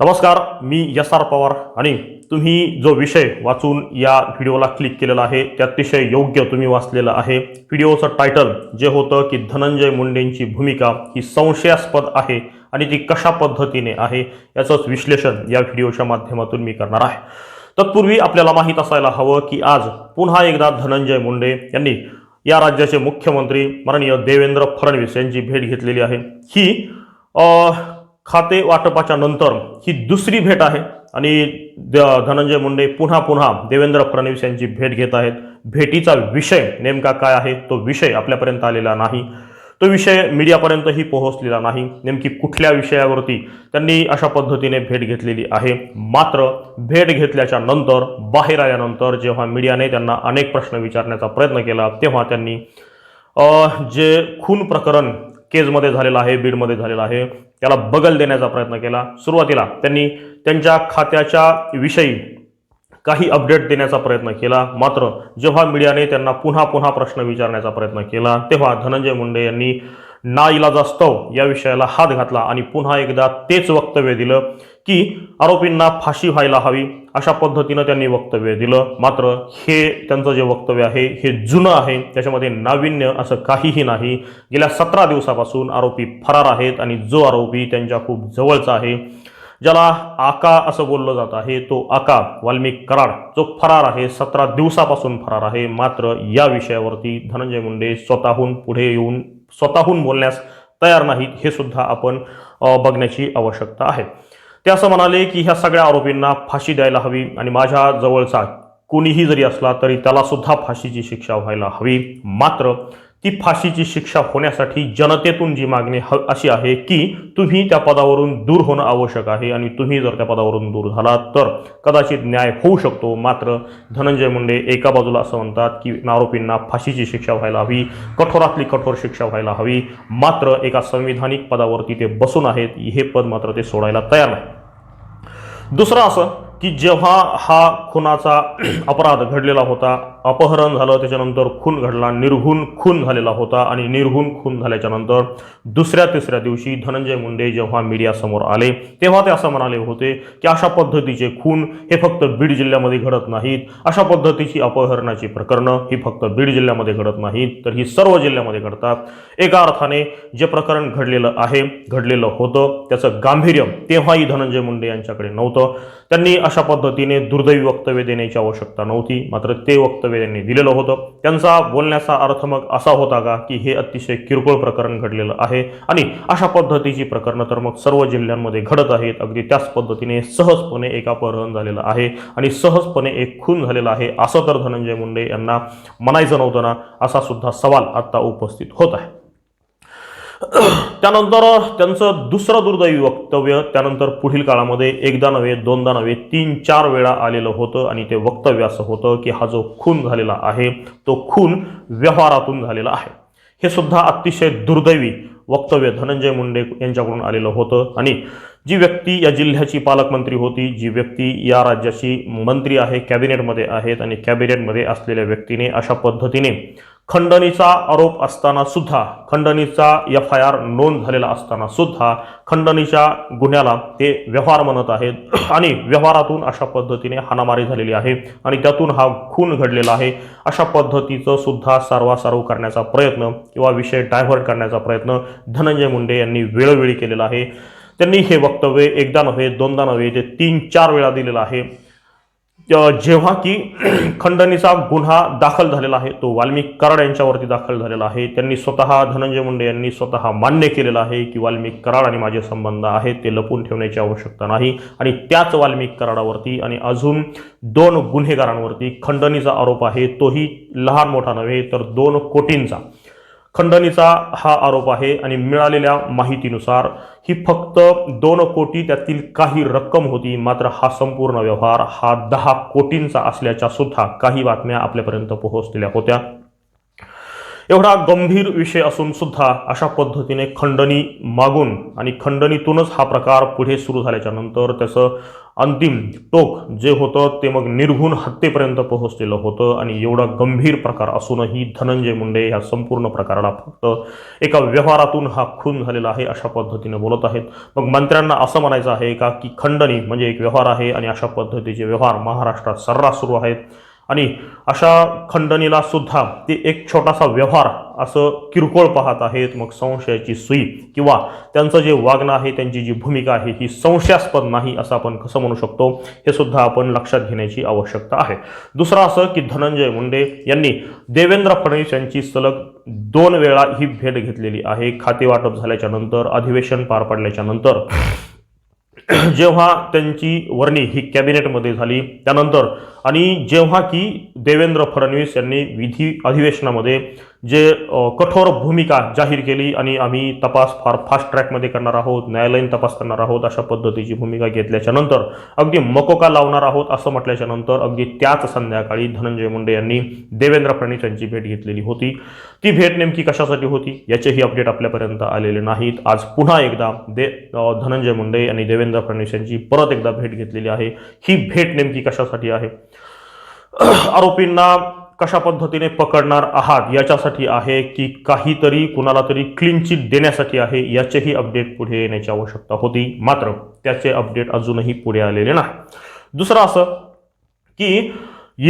नमस्कार me yes R Pawar आणि तुम्ही जो विषय वाचून या व्हिडिओला क्लिक केलेला आहे ते अतिशय योग्य तुम्ही वाचलेलं आहे. व्हिडिओचं टायटल जे होतं की धनंजय मुंडेंची भूमिका ही संशयास्पद आहे आणि ती कशा पद्धतीने आहे याचंच विश्लेषण या व्हिडिओच्या माध्यमातून मी करणार आहे. तत्पूर्वी आपल्याला माहीत असायला हवं की आज पुन्हा एकदा धनंजय मुंडे यांनी या राज्याचे मुख्यमंत्री माननीय देवेंद्र फडणवीस यांची भेट घेतलेली आहे. ही खाते वाटपाच्या नंतर ही दुसरी भेट आहे. आणि द- धनंजय मुंडे पुन्हा पुन्हा देवेंद्र फडणवीस यांची भेट घेत आहेत. भेटीचा विषय नेमका काय आहे? तो विषय आपल्यापर्यंत आलेला नाही. तो विषय मीडियापर्यंतही पोहोचलेला नाही. नेमकी कुठल्या विषयावरती त्यांनी अशा पद्धतीने भेट घेतलेली आहे? मात्र भेट घेतल्याच्या नंतर बाहेर आल्यानंतर जेव्हा मीडियाने त्यांना अनेक प्रश्न विचारण्याचा प्रयत्न केला तेव्हा त्यांनी जे खून प्रकरण केजमध्ये झालेलं आहे बीडमध्ये झालेलं आहे त्याला बगल देण्याचा प्रयत्न केला. सुरुवातीला त्यांनी त्यांच्या खात्याच्या विषयी काही अपडेट देण्याचा प्रयत्न केला. मात्र जेव्हा मीडियाने त्यांना पुन्हा पुन्हा प्रश्न विचारण्याचा प्रयत्न केला तेव्हा धनंजय मुंडे यांनी नाईलाजास्तव या विषयाला हात घातला आणि पुन्हा एकदा तेच वक्तव्य दिलं की आरोपींना फाशी व्हायला हवी अशा पद्धतीनं त्यांनी वक्तव्य दिलं. मात्र हे त्यांचं जे वक्तव्य आहे हे जुनं आहे त्याच्यामध्ये नाविन्य असं काहीही नाही. गेल्या सतरा दिवसापासून आरोपी फरार आहेत आणि जो आरोपी त्यांच्या खूप जवळचा आहे ज्याला आका असं बोललं जात आहे तो आका वाल्मिक कराड. जो फरार आहे सतरा दिवसापासून फरार आहे मात्र या विषयावरती धनंजय मुंडे स्वतःहून पुढे येऊन स्वतःहून बोलण्यास तयार नाहीत हे सुद्धा आपण बघण्याची आवश्यकता आहे. ते असं म्हणाले की ह्या सगळ्या आरोपींना फाशी द्यायला हवी आणि माझ्या जवळचा कुणीही जरी असला तरी त्याला सुद्धा फाशीची शिक्षा व्हायला हवी. मात्र ती फाशीची शिक्षा होण्यासाठी जनतेतून जी मागणी ह अशी आहे की तुम्ही त्या पदावरून दूर होणं आवश्यक आहे आणि तुम्ही जर त्या पदावरून दूर झालात तर कदाचित न्याय होऊ शकतो. मात्र धनंजय मुंडे एका बाजूला असं म्हणतात की आरोपींना फाशीची शिक्षा व्हायला हवी कठोरातली कठोर शिक्षा व्हायला हवी. मात्र एका संविधानिक पदावरती ते बसून आहेत हे पद मात्र ते सोडायला तयार नाही. दुसरं असं की जेव्हा हा खुनाचा अपराध घडलेला होता अपहरण झालं त्याच्यानंतर खून घडला निर्घुण खून झालेला होता आणि निर्घुण खून झाल्याच्यानंतर दुसऱ्या तिसऱ्या दिवशी धनंजय मुंडे जेव्हा मीडियासमोर आले तेव्हा ते असं म्हणाले होते की अशा पद्धतीचे खून हे फक्त बीड जिल्ह्यामध्ये घडत नाहीत. अशा पद्धतीची अपहरणाची प्रकरणं ही फक्त बीड जिल्ह्यामध्ये घडत नाहीत तर ही सर्व जिल्ह्यामध्ये घडतात. एका अर्थाने जे प्रकरण घडलेलं आहे घडलेलं होतं त्याचं गांभीर्य तेव्हाही धनंजय मुंडे यांच्याकडे नव्हतं. त्यांनी अशा पद्धतीने दुर्दैवी वक्तव्य देण्याची आवश्यकता नव्हती. मात्र ते वक्तव्य त्यांनी दिलेलं होतं. त्यांचा बोलण्याचा अर्थ मग असा होता का की हे अतिशय किरकोळ प्रकरण घडलेलं आहे आणि अशा पद्धतीची प्रकरणं तर मग सर्व जिल्ह्यांमध्ये घडत आहेत. अगदी त्याच पद्धतीने सहजपणे एका अपहरण झालेलं आहे आणि सहजपणे एक खून झालेला आहे असं तर धनंजय मुंडे यांना म्हणायचं नव्हतं ना असा सुद्धा सवाल आता उपस्थित होत आहे. त्यानंतर त्यांचं दुसरं दुर्दैवी वक्तव्य त्यानंतर पुढील काळामध्ये एकदा नव्हे दोनदा नव्हे तीन चार वेळा आलेलं होतं आणि ते वक्तव्य असं होतं की हा जो खून झालेला आहे तो खून व्यवहारातून झालेला आहे. हे सुद्धा अतिशय दुर्दैवी वक्तव्य धनंजय मुंडे यांच्याकडून आलेलं होतं आणि जी व्यक्ती या जिल्ह्याची पालकमंत्री होती जी व्यक्ती या राज्याची मंत्री आहे कॅबिनेटमध्ये आहेत आणि कॅबिनेटमध्ये असलेल्या व्यक्तीने अशा पद्धतीने खंडणीचा आरोप असताना सुद्धा खंडणीचा एफ आय आर नोंद झालेला असताना सुद्धा खंडणीच्या गुन्ह्याला ते व्यवहार म्हणत आहेत. आणि व्यवहारातून अशा पद्धतीने हाणामारी झालेली आहे आणि त्यातून हा खून घडलेला आहे. अशा पद्धतीचं सुद्धा सारवासारव करण्याचा प्रयत्न किंवा विषय डायव्हर्ट करण्याचा प्रयत्न धनंजय मुंडे यांनी वेळोवेळी केलेला आहे. त्यांनी हे वक्तव्य एकदा नव्हे दोनदा नव्हे ते तीन चार वेळा दिलेलं आहे. जेव्हा की खंडणीचा गुन्हा दाखल झालेला आहे तो वाल्मिक कराड यांच्यावरती दाखल झालेला आहे. त्यांनी स्वतः धनंजय मुंडे यांनी स्वतः मान्य केलेलं आहे की वाल्मिक कराड आणि माझे संबंध आहेत ते लपून ठेवण्याची आवश्यकता नाही. आणि त्याच वाल्मिक कराडावरती आणि अजून दोन गुन्हेगारांवरती खंडणीचा आरोप आहे तोही लहान मोठा नव्हे तर दोन कोटींचा. खंडणीचा हा आरोप आहे आणि मिळालेल्या माहितीनुसार ही फक्त दोन कोटी त्यातील काही रक्कम होती मात्र हा संपूर्ण व्यवहार हा दहा कोटींचा असल्याच्या सुद्धा काही बातम्या आपल्यापर्यंत पोहोचलेल्या होत्या. एवढा गंभीर विषय असून सुद्धा अशा पद्धतीने खंडणी मागून आणि खंडणीतूनच हा प्रकार पुढे सुरू झाल्याच्यानंतर त्याचं अंतिम टोक जे होतं ते मग निर्घुण हत्येपर्यंत पोहोचलेलं होतं आणि एवढा गंभीर प्रकार असूनही धनंजय मुंडे ह्या संपूर्ण प्रकाराला फक्त एका व्यवहारातून हा खून झालेला आहे अशा पद्धतीने बोलत आहेत. मग मंत्र्यांना असं म्हणायचं आहे का की खंडणी म्हणजे एक व्यवहार आहे आणि अशा पद्धतीचे व्यवहार महाराष्ट्रात सर्रास सुरू आहेत. आणि अशा खंडणीला सुद्धा ते एक छोटासा व्यवहार असं किरकोळ पाहत आहेत. मग संशयाची सुई किंवा त्यांचं जे वागणं आहे त्यांची जी भूमिका आहे ही संशयास्पद नाही असं आपण कसं म्हणू शकतो? हे सुद्धा आपण लक्षात घेण्याची आवश्यकता आहे. दुसरं असं की धनंजय मुंडे यांनी देवेंद्र फडणवीस यांची सलग दोन वेळा ही भेट घेतलेली आहे. खाते वाटप झाल्याच्यानंतर अधिवेशन पार पडल्याच्या नंतर. जेव्हा त्यांची वर्णी ही कॅबिनेटमध्ये झाली त्यानंतर आणि जेव्हा की देवेंद्र फडणवीस यांनी विधी अधिवेशनामध्ये जे कठोर भूमिका जाहीर केली आणि आम्ही तपास फार फास्ट ट्रॅकमध्ये करणार आहोत न्यायालयीन तपास करणार आहोत अशा पद्धतीची भूमिका घेतल्याच्या नंतर अगदी मकोका लावणार आहोत असं म्हटल्याच्या नंतर अगदी त्याच संध्याकाळी धनंजय मुंडे यांनी देवेंद्र फडणवीस यांची भेट घेतलेली होती. ती भेट नेमकी कशासाठी होती याचेही अपडेट आपल्यापर्यंत आलेले नाहीत. आज पुन्हा एकदा दे धनंजय मुंडे आणि देवेंद्र फडणवीस यांची परत एकदा भेट घेतलेली आहे. ही भेट नेमकी कशासाठी आहे? आरोपींना कशा पद्धतीने पकडणार आहात याच्यासाठी आहे की काहीतरी कुणाला तरी क्लीन चिट देण्यासाठी आहे याचेही अपडेट पुढे येण्याची आवश्यकता होती. मात्र त्याचे अपडेट अजूनही पुढे आलेले नाही. दुसरं असं की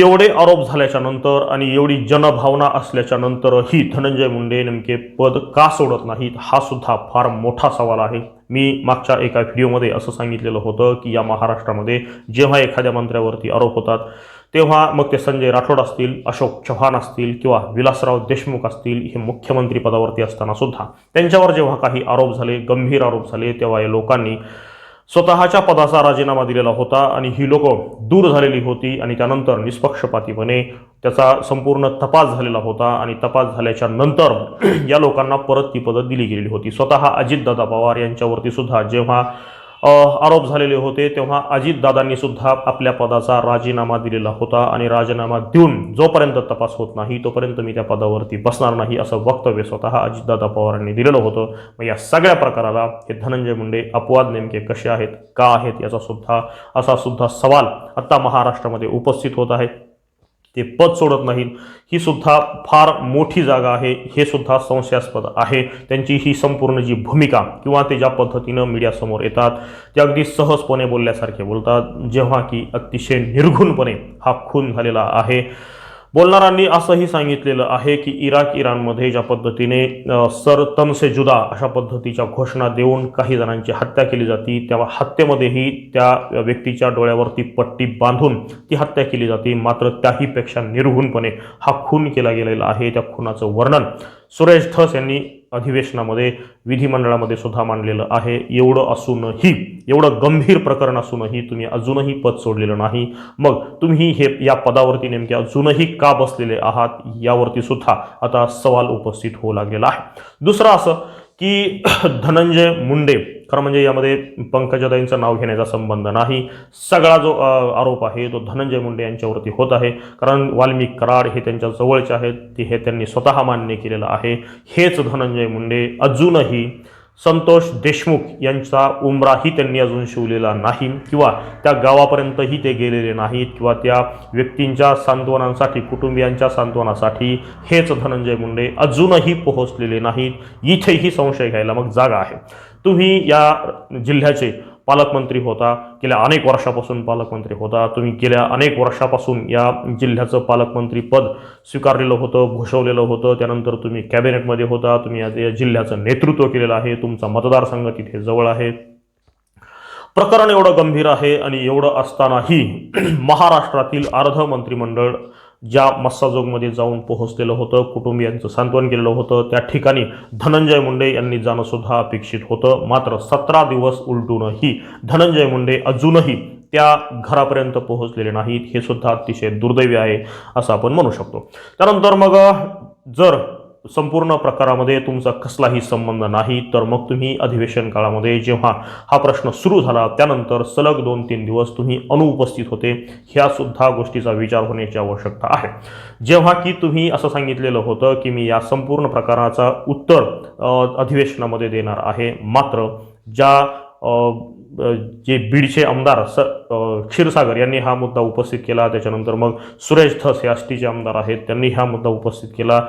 एवढे आरोप झाल्याच्यानंतर आणि एवढी जनभावना असल्याच्या नंतरही धनंजय मुंडे नेमके पद का सोडत नाहीत हा सुद्धा फार मोठा सवाल आहे. मी मागच्या एका व्हिडिओमध्ये असं सांगितलेलं होतं की या महाराष्ट्रामध्ये जेव्हा एखाद्या मंत्र्यावरती आरोप होतात तेव्हा मग ते संजय राठोड असतील अशोक चव्हाण असतील किंवा विलासराव देशमुख असतील हे मुख्यमंत्री पदावरती असताना सुद्धा. त्यांच्यावर जेव्हा काही आरोप झाले गंभीर आरोप झाले तेव्हा या लोकांनी स्वतःच्या पदाचा राजीनामा दिलेला होता आणि ही लोकं दूर झालेली होती आणि त्यानंतर निष्पक्षपातीपणे त्याचा संपूर्ण तपास झालेला होता आणि तपास झाल्याच्यानंतर या लोकांना परत ती पदं दिली गेलेली होती. स्वतः अजितदादा पवार यांच्यावरती सुद्धा जेव्हा आरोप झालेले होते. तेव्हा अजितदादांनी सुद्धा आपल्या पदाचा राजीनामा दिलेला होता आणि राजीनामा देऊन जोपर्यंत तपास होत नाही तोपर्यंत मी त्या पदावरती बसणार नाही असं वक्तव्य स्वतः अजितदादा पवारांनी दिलेलं होतं. मग या सगळ्या प्रकाराला हे धनंजय मुंडे अपवाद नेमके कसे आहेत का आहेत याचा सुद्धा असा सुद्धा सवाल आत्ता महाराष्ट्रामध्ये उपस्थित होत आहे ते पद सोडत नाहीत. ही सुद्धा फार मोठी जागा आहे. हे सुद्धा संशयास्पद आहे. त्यांची ही संपूर्ण जी भूमिका किंवा ते ज्या पद्धतीनं मीडियासमोर येतात ते अगदी सहजपणे बोलल्यासारखे बोलतात जेव्हा की अतिशय निर्घुणपणे हा खून झालेला आहे. बोलणाऱ्यांनी असंही सांगितलेलं आहे की इराक इराणमध्ये ज्या पद्धतीने सर तन से जुदा अशा पद्धतीच्या घोषणा देऊन काही जणांची हत्या केली जाते तेव्हा हत्येमध्येही त्या व्यक्तीच्या डोळ्यावरती पट्टी बांधून ती हत्या केली जाते. मात्र त्याहीपेक्षा निर्घुणपणे हा खून केला गेलेला आहे. त्या खुनाचं वर्णन सुरेश धस यांनी अधिवेशनामध्ये विधिमंडळामध्ये सुद्धा मांडलेलं आहे. एवढं असूनही एवढं गंभीर प्रकरण असूनही तुम्ही अजूनही पद सोडलेलं नाही. मग तुम्ही हे या पदावरती नेमके अजूनही का बसलेले आहात यावरती सुद्धा आता सवाल उपस्थित होऊ लागलेला आहे. दुसरं असं की धनंजय मुंडे खरं म्हणजे यामध्ये पंकजाताईंचं नाव घेण्याचा संबंध नाही. सगळा जो आरोप आहे तो धनंजय मुंडे यांच्यावरती होत आहे. कारण वाल्मिक कराड हे त्यांच्या जवळचे आहेत. ते हे त्यांनी स्वतः मान्य केलेलं आहे. हेच धनंजय मुंडे अजूनही संतोष देशमुख यांचा उमराही त्यांनी अजून शिवलेला नाही किंवा त्या गावापर्यंतही ते गेलेले नाहीत किंवा त्या व्यक्तींच्या सांत्वनासाठी कुटुंबियांच्या सांत्वनासाठी हेच धनंजय मुंडे अजूनही पोहोचलेले नाहीत. इथेही संशय घ्यायला मग जागा आहे. तुम्ही या जिल्ह्याचे पालकमंत्री होता गेल्या अनेक वर्षापासून पालकमंत्री होता. तुम्ही गेल्या अनेक वर्षापासून या जिल्ह्याचं पालकमंत्री पद स्वीकारलेलं होतं भूषवलेलं होतं. त्यानंतर तुम्ही कॅबिनेटमध्ये होता तुम्ही या या जिल्ह्याचं नेतृत्व केलेलं आहे. तुमचा मतदारसंघ तिथे जवळ आहे. प्रकरण एवढं गंभीर आहे आणि एवढं असतानाही महाराष्ट्रातील अर्ध मंत्रिमंडळ ज्या मस्साजोगमध्ये जाऊन पोहोचलेलं होतं कुटुंबियांचं सांत्वन केलेलं होतं त्या ठिकाणी धनंजय मुंडे यांनी जाणंसुद्धा अपेक्षित होतं. मात्र सतरा दिवस उलटूनही धनंजय मुंडे अजूनही त्या घरापर्यंत पोहोचलेले नाहीत. हे सुद्धा अतिशय दुर्दैवी आहे असं आपण म्हणू शकतो. त्यानंतर मग जर संपूर्ण प्रकारामध्ये तुमचा कसलाही संबंध नाही तर मग तुम्ही अधिवेशन काळामध्ये जेव्हा हा प्रश्न सुरू झाला त्यानंतर सलग दोन तीन दिवस तुम्ही अनुपस्थित होते. ह्या सुद्धा गोष्टीचा विचार होण्याची आवश्यकता आहे. जेव्हा की तुम्ही असं सांगितलेलं होतं की मी या संपूर्ण प्रकाराचा उत्तर अधिवेशनामध्ये देणार आहे. मात्र ज्या जे बीडचे आमदार स क्षीरसागर यांनी हा मुद्दा उपस्थित केला त्याच्यानंतर मग सुरेश धस हे आष्टीचे आमदार आहेत त्यांनी हा मुद्दा उपस्थित केला.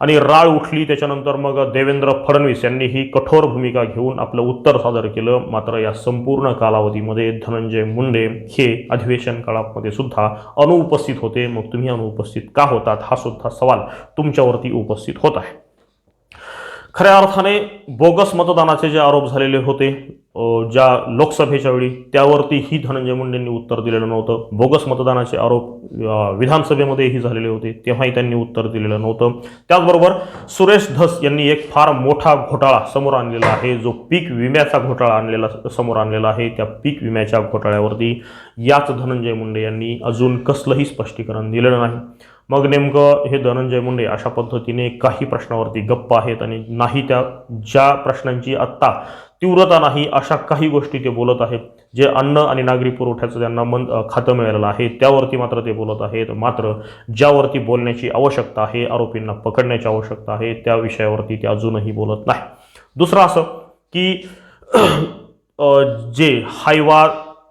आणि राळ उठली त्याच्यानंतर मग देवेंद्र फडणवीस यांनी ही कठोर भूमिका घेऊन आपलं उत्तर सादर केलं. मात्र या संपूर्ण कालावधीमध्ये धनंजय मुंडे हे अधिवेशन काळामध्ये सुद्धा अनुपस्थित होते. मग तुम्ही अनुपस्थित का होतात? हा सुद्धा सवाल तुमच्यावरती उपस्थित होत आहे. खऱ्या अर्थाने बोगस मतदानाचे जे आरोप झालेले होते ज्या लोकसभेच्या वेळी त्यावरती ही धनंजय मुंडेंनी उत्तर दिलेलं नव्हतं. बोगस मतदानाचे आरोप विधानसभेमध्येही झालेले होते तेव्हाही त्यांनी उत्तर दिलेलं नव्हतं. त्याचबरोबर सुरेश धस यांनी एक फार मोठा घोटाळा समोर आणलेला आहे जो पीक विम्याचा घोटाळा आणलेला समोर आणलेला आहे. त्या पीक विम्याच्या घोटाळ्यावरती याच धनंजय मुंडे यांनी अजून कसलंही स्पष्टीकरण दिलेलं नाही. मग नेमकं हे धनंजय मुंडे अशा पद्धतीने काही प्रश्नावरती गप्प आहेत आणि नाही त्या ज्या प्रश्नांची आत्ता तीव्रता नाही अशा काही गोष्टी ते बोलत आहेत जे अन्न आणि नागरी पुरवठ्याचं त्यांना मन खातं मिळालेलं आहे त्यावरती मात्र ते बोलत आहेत. मात्र ज्यावरती बोलण्याची आवश्यकता आहे आरोपींना पकडण्याची आवश्यकता आहे त्या विषयावरती ते अजूनही बोलत नाही. दुसरं असं की जे हायवा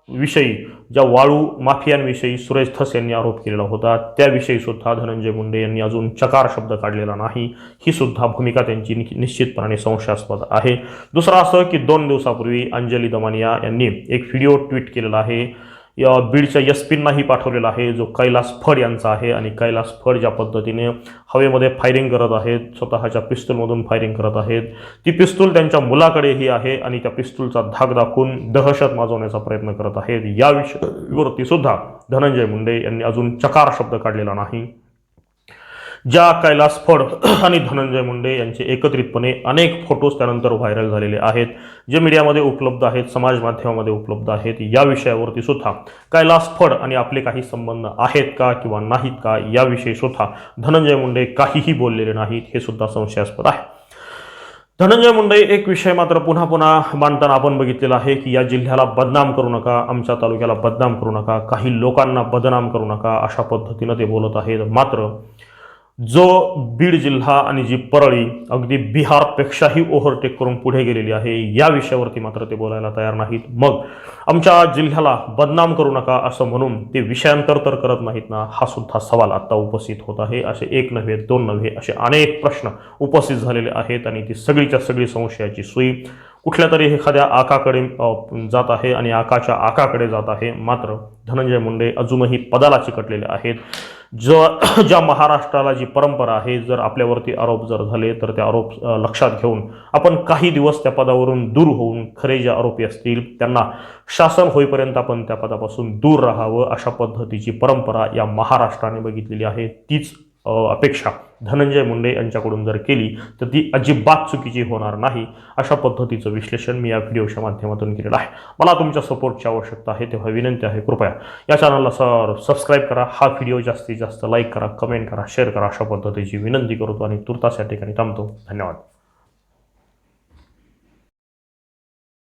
विषयी ज्या वाळू माफियांविषयी सुरेश धस यांनी आरोप केलेला होता त्याविषयी सुद्धा धनंजय मुंडे यांनी अजून चकार शब्द काढलेला नाही. ही सुद्धा भूमिका त्यांची निश्चितपणे निश्चितपणाने संशयास्पद आहे. दुसरं असं की दोन दिवसापूर्वी अंजली दमानिया यांनी एक व्हिडिओ ट्विट केलेला आहे. या बीडच्या यस्पिननाही पाठवलेला आहे जो कैलास फड यांचा आहे आणि कैलास फड ज्या पद्धतीने हवेमध्ये फायरिंग करत आहेत स्वतःच्या पिस्तूलमधून फायरिंग करत आहेत ती पिस्तूल त्यांच्या मुलाकडेही आहे आणि त्या पिस्तूलचा धाक दाखवून दहशत माजवण्याचा प्रयत्न करत आहेत. या विषयावरती सुद्धा धनंजय मुंडे यांनी अजून चकार शब्द काढलेला नाही. ज्या कैलास फड आणि धनंजय मुंडे यांचे एकत्रितपणे अनेक फोटोज त्यानंतर व्हायरल झालेले आहेत जे मीडियामध्ये उपलब्ध आहेत समाज माध्यमामध्ये उपलब्ध आहेत या विषयावरती सुद्धा. कैलास फड आणि आपले काही संबंध आहेत का किंवा नाहीत का याविषयी सुद्धा धनंजय मुंडे काहीही बोललेले नाहीत हे सुद्धा संशयास्पद आहे. धनंजय मुंडे एक विषय मात्र पुन्हा पुन्हा मांडताना आपण बघितलेला आहे की या जिल्ह्याला बदनाम करू नका आमच्या तालुक्याला बदनाम करू नका काही लोकांना बदनाम करू नका अशा पद्धतीनं ते बोलत आहेत. मात्र जो बीड जिल्हा आणि जी परळी अगदी बिहारपेक्षाही ओव्हरटेक करून पुढे गेलेली आहे या विषयावरती मात्र ते बोलायला तयार नाहीत. मग आमच्या जिल्ह्याला बदनाम करू नका असं म्हणून ते विषयांतर तर करत नाहीत ना हा सुद्धा सवाल आत्ता उपस्थित होत आहे. असे एक नव्हे दोन नव्हे असे अनेक प्रश्न उपस्थित झालेले आहेत आणि ती सगळीच्या सगळी संशयाची सुई कुठल्या तरी एखाद्या आकाकडे जात आहे आणि आकाच्या आकाकडे जात आहे. मात्र धनंजय मुंडे अजूनही पदाला चिकटलेले आहेत. ज ज्या महाराष्ट्राला जी परंपरा आहे जर आपल्यावरती आरोप जर झाले तर ते आरोप लक्षात घेऊन आपण काही दिवस त्या पदावरून दूर होऊन खरे जे आरोपी असतील त्यांना शासन होईपर्यंत आपण त्या पदापासून दूर राहावं अशा पद्धतीची परंपरा या महाराष्ट्राने बघितलेली आहे. तीच अपेक्षा. धनंजय मुंडे यांच्याकडून जर केली तर ती अजिबात चुकीची होणार नाही. अशा पद्धतीचं विश्लेषण मी या व्हिडिओच्या माध्यमातून केलेलं आहे. मला तुमच्या सपोर्टची आवश्यकता आहे तेव्हा विनंती आहे. कृपया या चॅनलला सर सबस्क्राईब करा. हा व्हिडिओ जास्तीत जास्त लाईक करा कमेंट करा शेअर करा. अशा पद्धतीची विनंती करतो आणि तुर्तास या ठिकाणी थांबतो. धन्यवाद.